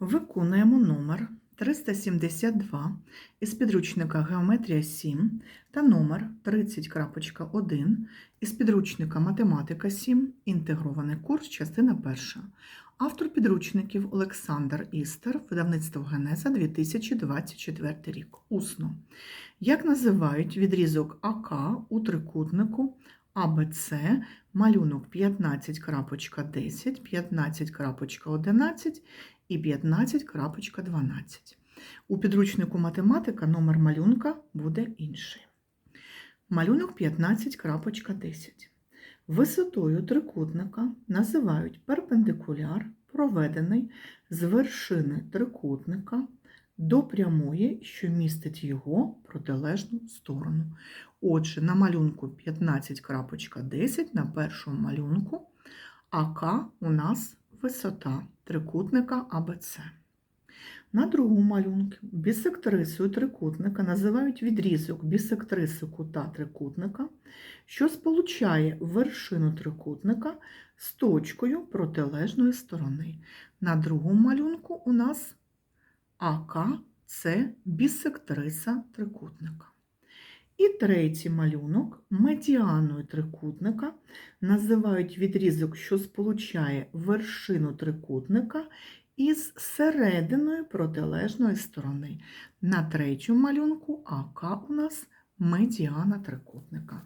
Виконуємо номер 372 із підручника Геометрія 7 та номер 30.1 із підручника Математика 7, інтегрований курс, частина 1. Автор підручників Олександр Істер, видавництво Генеза 2024 рік. Усно. Як називають відрізок АК у трикутнику АБЦ малюнок 15.10, 15.11 і 15.12. У підручнику математика номер малюнка буде інший. Малюнок 15.10. Висотою трикутника називають перпендикуляр, проведений з вершини трикутника до прямої, що містить його протилежну сторону. Отже, на малюнку 15.10 на першому малюнку АК у нас висота трикутника АБЦ. На другому малюнку бісектрисою трикутника називають відрізок бісектриси кута трикутника, що сполучає вершину трикутника з точкою протилежної сторони. На другому малюнку у нас АК це бісектриса трикутника. І третій малюнок медіаною трикутника називають відрізок, що сполучає вершину трикутника із серединою протилежної сторони. На третьому малюнку АК у нас медіана трикутника.